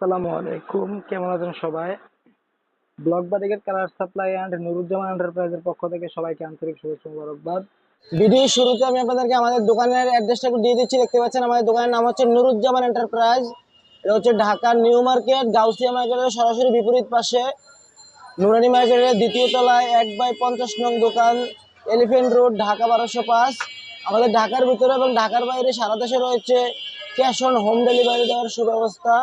আসসালামু আলাইকুম। কেমন আছেন সবাই? ব্লক বাদিকের কালার সাপ্লাই অ্যান্ড নুরুজ্জামান এন্টারপ্রাইজের পক্ষ থেকে সবাইকে আন্তরিক শুভেচ্ছা মুবারকবাদ। ভিডিও শুরুতে আমি আপনাদেরকে আমাদের দোকানের অ্যাড্রেসটা একটু দিয়ে দিচ্ছি, দেখতে পাচ্ছেন? আমাদের দোকানের নাম হচ্ছে নুরুজ্জামান এন্টারপ্রাইজ। এটা হচ্ছে ঢাকা নিউ মার্কেট, গাউসিয়া মার্কেটের সরাসরি বিপরীত পাশে। নুরানি মার্কেটের দ্বিতীয় তলায় এক বাই পঞ্চাশ নং দোকান এলিফেন্ট রোড, ঢাকা বারোশো পাঁচ। আমাদের ঢাকার ভিতরে এবং ঢাকার বাইরে সারা দেশে রয়েছে ক্যাশ অন হোম ডেলিভারি দেওয়ার সুব্যবস্থা।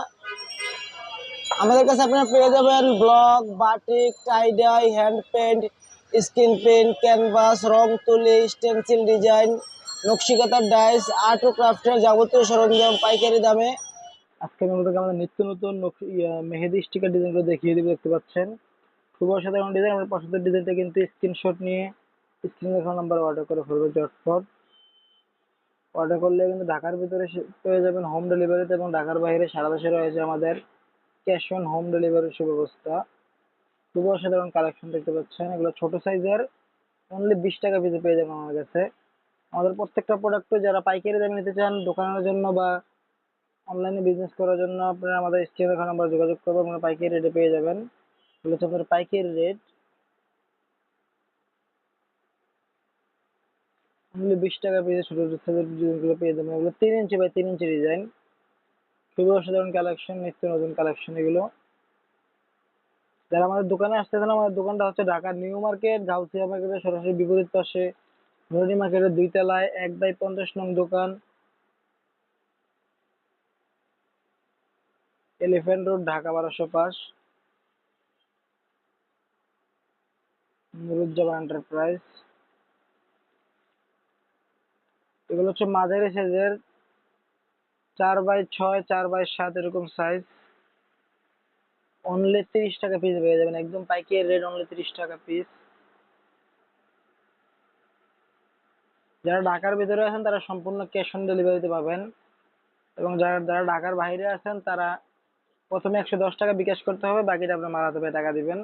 আমাদের কাছে আপনারা পেয়ে যাবেন block, batik tie dye hand paint skin paint canvas রং তুলি স্টেনসিল ডিজাইন নকশিকাতার ডাইস আর্ট ও ক্রাফটের যাবতীয় সরঞ্জাম, পাইকারি দামে। আজকে আমি আপনাদেরকে আমাদের নিত্য নতুন মেহেদি স্টিকার ডিজাইনগুলো দেখিয়ে দিব, দেখতে পাচ্ছেন। খুব অসাধারণ ডিজাইন আমরা পছন্দের ডিজাইনটা কিন্তু স্ক্রিনশট নিয়ে স্ক্রিন লেখা নাম্বার অর্ডার করে ফেলব চটপট। অর্ডার করলে কিন্তু ঢাকার ভিতরে পেয়ে যাবেন হোম ডেলিভারিতে এবং ঢাকার বাইরে সারা দেশে রয়েছে আমাদের। ক্যাশ অন হোম ডেলিভারির সুব্যবস্থা। খুব অসাধারণ কালেকশন দেখতে পাচ্ছেন। এগুলো ছোট সাইজের অনলি বিশ টাকা পিসে পেয়ে যাবেন আমার কাছে। আমাদের প্রত্যেকটা প্রোডাক্ট যারা পাইকারি দামে নিতে চান, দোকানের জন্য বা অনলাইনে বিজনেস করার জন্য আপনারা আমাদের স্ক্রিনে দেখা নাম্বার যোগাযোগ করবেন, আপনারা পাইকারি রেটে পেয়ে যাবেন। এগুলো হচ্ছে আপনার পাইকারি রেট অনলি বিশ টাকা পেয়ে ছোট ছোট সাইজের ডিজাইনগুলো পেয়ে যাবেন। এগুলো তিন ইঞ্চি বাই তিন ইঞ্চি ডিজাইন খুবই অসাধারণ কালেকশন নিত্য নতুন কালেকশন এগুলো। যারা আমাদের দোকানে আসতে চান, আমাদের দোকানটা হচ্ছে ঢাকা নিউ মার্কেট গাউসিয়া মার্কেটের সরাসরি বিপরীত পাশে নুরানি মার্কেটের দুই তলায় এক বাই পঞ্চাশ নং দোকান। এলিফ্যান্ট রোড ঢাকা বারোশো পাঁচ। নুরুজ্জামান এন্টারপ্রাইজ এগুলো হচ্ছে মাঝারি সাইজের চার বাই ছয়, চার বাই সাত এরকম সাইজ অনলি তিরিশ টাকা পিস পেয়ে যাবেন। একদম পাইকারি রেট অনলি তিরিশ টাকা পিস যারা ঢাকার ভিতরে আছেন, তারা সম্পূর্ণ ক্যাশ অন ডেলিভারিতে পাবেন। এবং যারা যারা ঢাকার বাইরে আছেন, তারা প্রথমে একশো দশ টাকা বিকাশ করতে হবে, বাকিটা আপনার মারাতে পেয়ে টাকা দিবেন।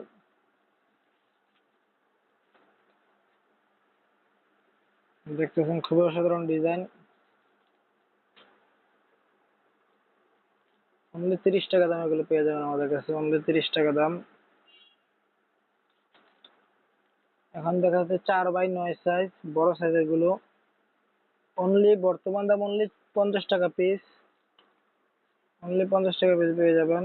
দেখতেছেন খুবই অসাধারণ ডিজাইন অনলি তিরিশ টাকা দাম এগুলো পেয়ে যাবেন আমাদের কাছে, অনলি তিরিশ টাকা দাম। এখন দেখা যাচ্ছে চার বাই নয় সাইজ বড় সাইজেরগুলো অনলি বর্তমান দাম অনলি পঞ্চাশ টাকা পিস অনলি পঞ্চাশ টাকা পিস পেয়ে যাবেন।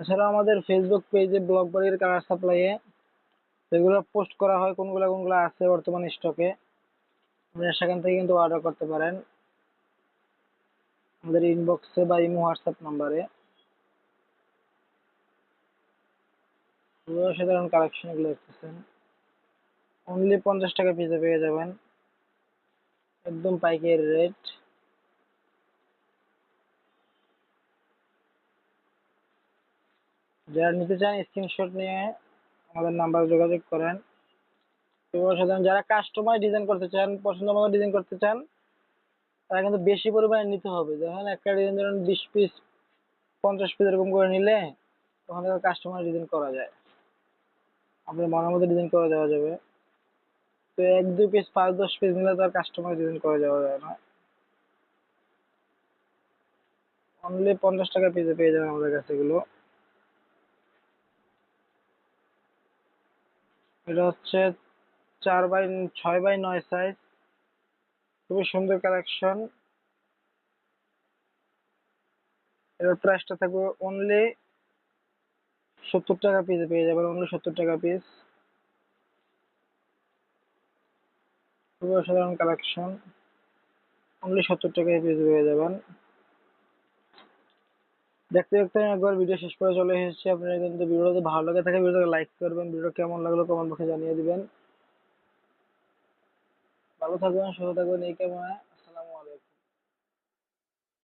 এছাড়াও আমাদের ফেসবুক পেজে ব্লগ বাড়ির কালার সাপ্লাইয়ে সেগুলো পোস্ট করা হয় কোনগুলো কোনগুলো আছে বর্তমান স্টকে আপনারা সেখান থেকে কিন্তু অর্ডার করতে পারেন। আমাদের ইনবক্সে বা ইমো হোয়াটসঅ্যাপ নাম্বারে সাধারণ কালেকশন দেখতেছেন। অনলি পঞ্চাশ টাকা পিসে পেয়ে যাবেন। একদম পাইকারি রেট যারা নিতে চান স্ক্রিনশট নিয়ে আমাদের নাম্বারে যোগাযোগ করেন। এবং সাধারণ যারা কাস্টমার ডিজাইন করতে চান, পছন্দ মতো ডিজাইন করতে চান, তারা কিন্তু বেশি পরিমাণে নিতে হবে। যখন একটা ডিজাইন ধরুন বিশ পিস পঞ্চাশ পিস এরকম করে নিলে, তখন কাস্টমার ডিজাইন করা যায়। আপনার মনের মতো ডিজাইন করে দেওয়া যাবে। তো এক, দুই পিস পাঁচ, দশ পিস নিলে তো আর কাস্টমার ডিজাইন করে দেওয়া যায় না। অনলি পঞ্চাশ টাকা পিসে পেয়ে যাবেন আমাদের কাছে এগুলো। এটা হচ্ছে চার বাই ছয় বাই নয় সাইজ খুবই সুন্দর কালেকশন এর প্রাইসটা থাকবে অনলি সত্তর টাকা পিসে পেয়ে যাবেন অনলি সত্তর টাকা পিস খুবই অসাধারণ কালেকশন অনলি সত্তর টাকায় পিস পেয়ে যাবেন। দেখতে দেখতে আমি একবার ভিডিও শেষ করে চলে এসেছি। আপনারা কিন্তু ভিডিও যদি ভালো লাগে থাকে, ভিডিওটাকে লাইক করবেন। ভিডিও কেমন লাগল কমেন্ট বক্সে জানিয়ে দিবেন। ভালো থাকবেন সুস্থ থাকবেন এই কেমন